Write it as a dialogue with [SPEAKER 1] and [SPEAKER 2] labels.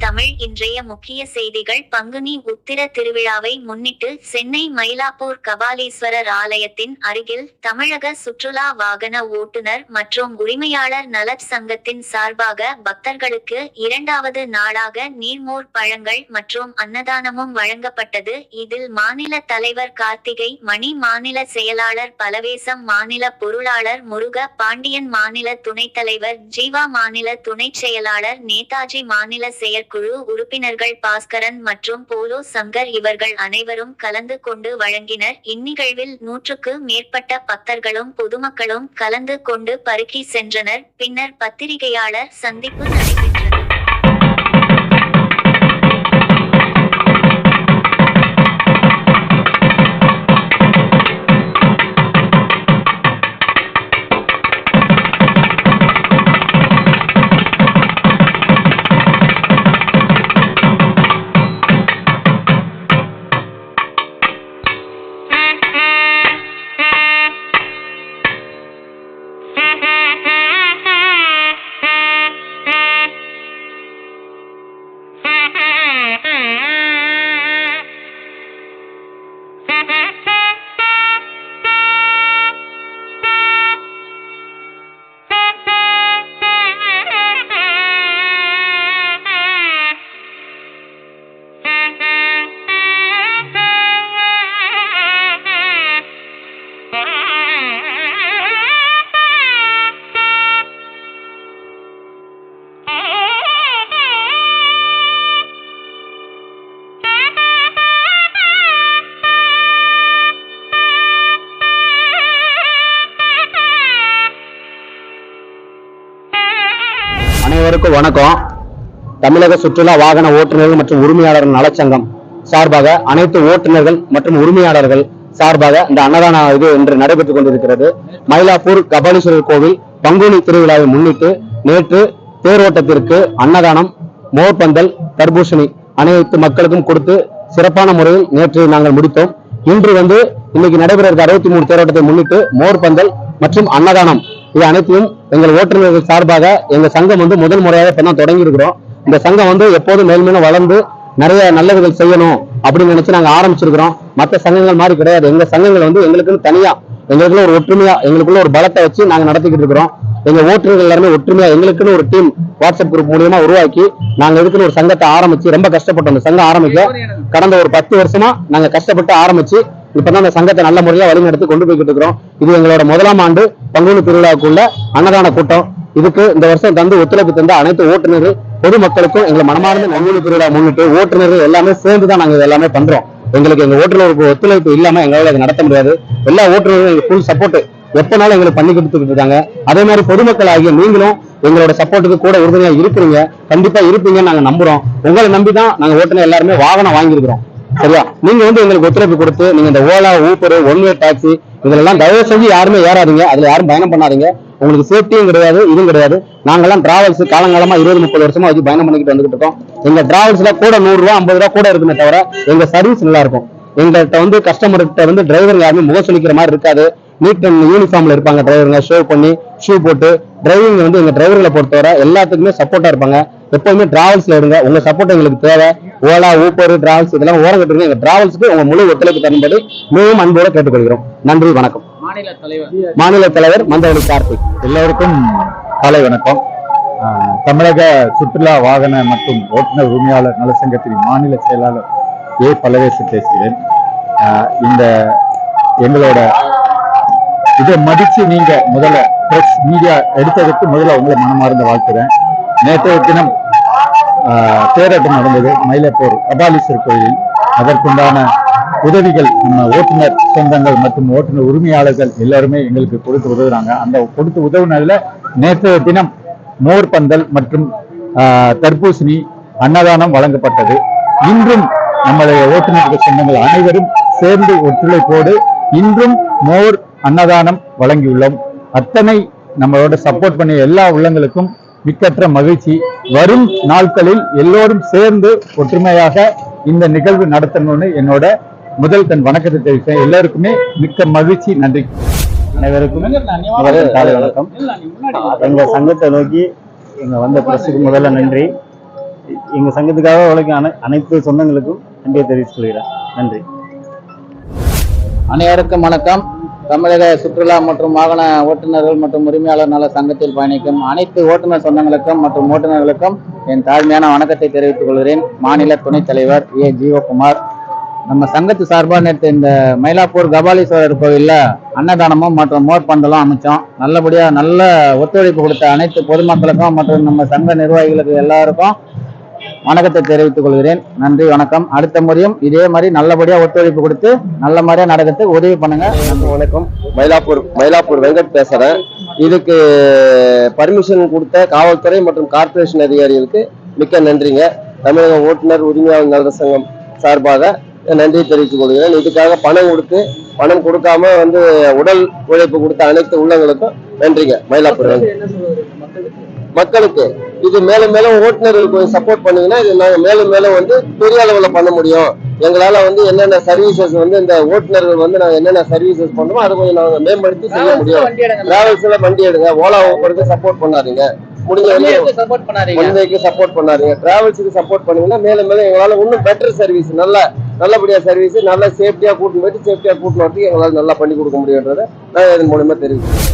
[SPEAKER 1] தமிழ் இன்றைய முக்கிய செய்திகள். பங்குனி உத்திர திருவிழாவை முன்னிட்டு சென்னை மயிலாப்பூர் கபாலீஸ்வரர் ஆலயத்தின் அருகில் தமிழக சுற்றுலா வாகன ஓட்டுநர் மற்றும் உரிமையாளர் நலச் சங்கத்தின் சார்பாக பக்தர்களுக்கு இரண்டாவது நாளாக நீர்மோர் பழங்கள் மற்றும் அன்னதானமும் வழங்கப்பட்டது. இதில் மாநில தலைவர் கார்த்திகை மணி மாநில செயலாளர் பலவேசம் மாநில பொருளாளர் முருக பாண்டியன் மாநில துணைத் தலைவர் ஜீவா மாநில துணைச் செயலாளர் நேதாஜி மாநில செயற் குழு உறுப்பினர்கள் பாஸ்கரன் மற்றும் போலோ சங்கர் இவர்கள் அனைவரும் கலந்து கொண்டு வழங்கினர். இந்நிகழ்வில் நூற்றுக்கு மேற்பட்ட பக்தர்களும் பொதுமக்களும் கலந்து கொண்டு பருக்கி சென்றனர். பின்னர் பத்திரிகையாளர் சந்திப்பு நடைபெற்றது.
[SPEAKER 2] அனைவருக்கும் வணக்கம். தமிழக சுற்றுலா வாகன ஓட்டுநர்கள் மற்றும் உரிமையாளர்கள் நலச்சங்கம் சார்பாக அனைத்து ஓட்டுநர்கள் மற்றும் உரிமையாளர்கள் சார்பாக இந்த அன்னதான இது இன்று நடைபெற்றுக் கொண்டிருக்கிறது. மயிலாப்பூர் கபாலீஸ்வரர் கோவில் பங்குனி திருவிழாவை முன்னிட்டு நேற்று தேரோட்டத்திற்கு அன்னதானம் மோர்பந்தல் தர்பூசணி அனைத்து மக்களுக்கும் கொடுத்து சிறப்பான முறையில் நேற்று நாங்கள் முடித்தோம். இன்று வந்து இன்னைக்கு நடைபெற இருக்க அறுபத்தி மூணு தேரோட்டத்தை முன்னிட்டு மோர்பந்தல் மற்றும் அன்னதானம் இது அனைத்தையும் எங்கள் ஓட்டுநர்கள் சார்பாக எங்க சங்கம் வந்து முதல் முறையாக இப்போ தான் தொடங்கி இருக்கிறோம் இந்த சங்கம் வந்து எப்போதும் மேல்மேலும் வளர்ந்து நிறைய நல்லதுகள் செய்யணும் அப்படின்னு நினைச்சு நாங்க ஆரம்பிச்சிருக்கிறோம். மற்ற சங்கங்கள் மாதிரி கிடையாது. எங்க சங்கங்கள் வந்து எங்களுக்குன்னு தனியா எங்களுக்குள்ள ஒரு ஒற்றுமையா எங்களுக்குள்ள ஒரு பலத்தை வச்சு நாங்க நடத்திக்கிட்டு இருக்கிறோம். எங்க ஓட்டுநர்கள் எல்லாருமே ஒற்றுமையா எங்களுக்குன்னு ஒரு டீம் வாட்ஸ்அப் குரூப் மூலியமா உருவாக்கி நாங்க இதுக்குன்னு ஒரு சங்கத்தை ஆரம்பிச்சு ரொம்ப கஷ்டப்பட்டோம். அந்த சங்கம் ஆரம்பிக்க கடந்த ஒரு பத்து வருஷமா நாங்க கஷ்டப்பட்டு ஆரம்பிச்சு இப்பதான் அந்த சங்கத்தை நல்ல முறையா வழிநடத்தி கொண்டு போய்கிட்டு இருக்கிறோம். இது எங்களோட முதலாம் ஆண்டு பங்குனி திருவிழாவுக்குள்ள அன்னதான கூட்டம். இதுக்கு இந்த வருஷம் தந்து ஒத்துழைப்பு தந்த அனைத்து ஓட்டுநர்கள் பொதுமக்களுக்கும் எங்களை மனமார்ந்த பங்குனி திருவிழா முன்னிட்டு ஓட்டுநர்கள் எல்லாமே சேர்ந்து தான் நாங்க எல்லாமே பண்றோம். எங்களுக்கு எங்க ஓட்டுநருக்கு ஒத்துழைப்பு இல்லாம எங்களால அதை நடத்த முடியாது. எல்லா ஓட்டுநர்களும் எங்களுக்கு ஃபுல் சப்போர்ட் எப்பனாலும் எங்களுக்கு பண்ணி கொடுத்துக்கிட்டு இருக்காங்க. அதே மாதிரி பொதுமக்கள் ஆகிய நீங்களும் எங்களோட சப்போர்ட்டுக்கு கூட உறுதுணையா இருக்கிறீங்க. கண்டிப்பா இருப்பீங்கன்னு நாங்க நம்புறோம். உங்களை நம்பி தான் நாங்க ஓட்டுநர் எல்லாருமே வாகனம் வாங்கியிருக்கிறோம். சரியா? நீங்க வந்து எங்களுக்கு ஒத்துழைப்பு கொடுத்து நீங்க இந்த Ola Uber one way taxi இதெல்லாம் தயவு செஞ்சு யாருமே ஏறாதீங்க. அதுல யாரும் பயணம் பண்ணாதீங்க. உங்களுக்கு சேஃப்டியும் கிடையாது இதுவும் கிடையாது. நாங்கெல்லாம் டிராவல்ஸ் காலங்காலமா இருபது முப்பது வருஷமா வச்சு பயணம் பண்ணிக்கிட்டு வந்துகிட்டு இருக்கோம். எங்க டிராவல்ஸ்ல கூட நூறு ரூபா ஐம்பது ரூபா கூட இருக்குமே தவிர எங்க சர்வீஸ் நல்லா இருக்கும். எங்கள்கிட்ட வந்து கஸ்டமர்கிட்ட வந்து டிரைவர் யாருமே முகம் சொல்லிக்கிற மாதிரி இருக்காது. நீட் அண்ட் யூனிஃபார்ம்ல இருப்பாங்க டிரைவருங்க ஷேவ் பண்ணி ஷூ போட்டு டிரைவிங் வந்து எங்க டிரைவர்களை பொறுத்தவரை எல்லாத்துக்குமே சப்போர்ட்டா இருப்பாங்க. எப்பவுமே டிராவல்ஸ்ல இருங்க. உங்க சப்போர்ட் எங்களுக்கு தேவை. ஓலா ஊப்பர் டிராவல்ஸ் இதெல்லாம் ஓரம் கட்டுங்க எங்க டிராவல்ஸ்க்கு உங்க முழு ஒத்துழைப்பு தரும்படி மிகவும் அன்போடு கேட்டுக்கொள்கிறோம். நன்றி வணக்கம்.
[SPEAKER 3] மாநில தலைவர்.
[SPEAKER 2] மாநில தலைவர் மந்தவழி கார்த்திக்
[SPEAKER 4] எல்லோருக்கும் காலை வணக்கம். தமிழக சுற்றுலா வாகன மற்றும் ஓட்டுநர் உரிமையாளர் நலச்சங்கத்தின் மாநில செயலாளர் ஏ. பலவேசு பேசுகிறேன். இந்த எங்களோட இதை மதிச்சு நீங்க முதல்ல பிரஸ் மீடியா எடுத்ததுக்கு முதல்ல உங்களை மனமார்ந்த வாழ்த்துறேன். நேற்றைய தினம் தேரோட்டம் நடந்தது. மயிலப்பூர் அபாலீஸ்வர் கோயிலில். அதற்குண்டான உதவிகள் நம்ம ஓட்டுநர் சொந்தங்கள் மற்றும் ஓட்டுநர் உரிமையாளர்கள் எல்லாருமே எங்களுக்கு கொடுத்து உதவுறாங்க. அந்த கொடுத்து உதவுனதுல நேற்றைய தினம் மோர் பந்தல் மற்றும் ஆஹ், தர்பூசணி அன்னதானம் வழங்கப்பட்டது. இன்றும் நம்முடைய ஓட்டுநர்கள் சொந்தங்கள் அனைவரும் சேர்ந்து ஒத்துழைப்போடு இன்றும் மோர் அன்னதானம் வழங்கியுள்ளோம். அத்தனை நம்மளோட சப்போர்ட் பண்ணிய எல்லா உள்ளங்களுக்கும் மிக்கற்ற மகிழ்ச்சி. வரும் நாட்களில் எல்லோரும் சேர்ந்து ஒற்றுமையாக இந்த நிகழ்வு நடத்தணும்னு என்னோட முதல் தன் வணக்கத்தை தெரிவித்தேன் எல்லாருக்குமே மிக்க மகிழ்ச்சி. நன்றி.
[SPEAKER 2] அனைவருக்கும் காலை வணக்கம். எங்க சங்கத்தை நோக்கி எங்க வந்த பிரசுக்கு முதல்ல நன்றி.
[SPEAKER 3] எங்க சங்கத்துக்காக உழைக்கும் அனை அனைத்து சொந்தங்களுக்கும் நன்றியை தெரிவித்துக் கொள்கிறேன். நன்றி.
[SPEAKER 5] அனைவருக்கும் வணக்கம். தமிழக சுற்றுலா மற்றும் வாகன ஓட்டுநர்கள் மற்றும் உரிமையாளர் நல சங்கத்தில் பயணிக்கும் அனைத்து ஓட்டுநர் சொந்தங்களுக்கும் மற்றும் ஓட்டுநர்களுக்கும் என் தாழ்மையான வணக்கத்தை தெரிவித்துக் கொள்கிறேன். மாநில துணைத் தலைவர் ஏ. ஜீவகுமார். நம்ம சங்கத்து சார்பாக நேற்று இந்த மயிலாப்பூர் கபாலீஸ்வரர் கோவிலில் அன்னதானமும் மற்றும் மோர் பந்தலும் அமைச்சோம். நல்லபடியாக நல்ல ஒத்துழைப்பு கொடுத்த அனைத்து பொதுமக்களுக்கும் மற்றும் நம்ம சங்க நிர்வாகிகளுக்கு எல்லாருக்கும் வணக்கத்தை தெரிவித்துக் கொள்கிறேன். நன்றி வணக்கம். அடுத்த முறையும் இதே மாதிரி நல்லபடியா ஒத்துழைப்பு கொடுத்து நல்ல மாதிரியா நடக்கிறதுக்கு உதவி பண்ணுங்க.
[SPEAKER 6] வணக்கம். மயிலாப்பூர் மயிலாப்பூர் வெங்கட் பேசுறேன். இதுக்கு பர்மிஷன் கொடுத்த காவல்துறை மற்றும் கார்ப்பரேஷன் அதிகாரிகளுக்கு மிக்க நன்றிங்க. தமிழக ஓட்டுநர் உரிமையாளர் நல சங்கம் சார்பாக நன்றி தெரிவித்துக் கொள்கிறேன். இதுக்காக பணம் கொடுத்து பணம் கொடுக்காம வந்து உடல் உழைப்பு கொடுத்த அனைத்து உள்ளங்களுக்கும் நன்றிங்க. மயிலாப்பூர் மக்களுக்கு. இது மேலும் மேலும் ஓட்டுநர்களுக்கு சப்போர்ட் பண்ணீங்கன்னா இது நாங்க மேலும் மேலும் வந்து பெரிய அளவுல பண்ண முடியும். எங்களால வந்து என்னென்ன சர்வீசஸ் வந்து இந்த ஓட்டுநர்கள் வந்து நாங்க என்னென்ன சர்வீசஸ் பண்ணோமோ அதை கொஞ்சம் நாங்க மேம்படுத்தி செய்ய முடியும். டிராவல்ஸ்ல வண்டி எடுங்க. ஓலா ஊபருக்கு சப்போர்ட் பண்ணாதீங்க. முடிஞ்ச வரைக்கும் சப்போர்ட் பண்ணாதீங்க. டிராவல்ஸுக்கு சப்போர்ட் பண்ணீங்கன்னா மேலும் மேலும் எங்களால இன்னும் பெட்டர் சர்வீஸ் நல்ல நல்லபடியா சர்வீஸ் நல்ல சேஃப்டியா கூட்டிட்டு போயிட்டு சேஃப்டியா கூட்டிட்டு வரதுக்கு எங்களால நல்லா பண்ணி கொடுக்க முடியுன்றதை நான் இதன் மூலமா தெரிவிக்கிறேன்.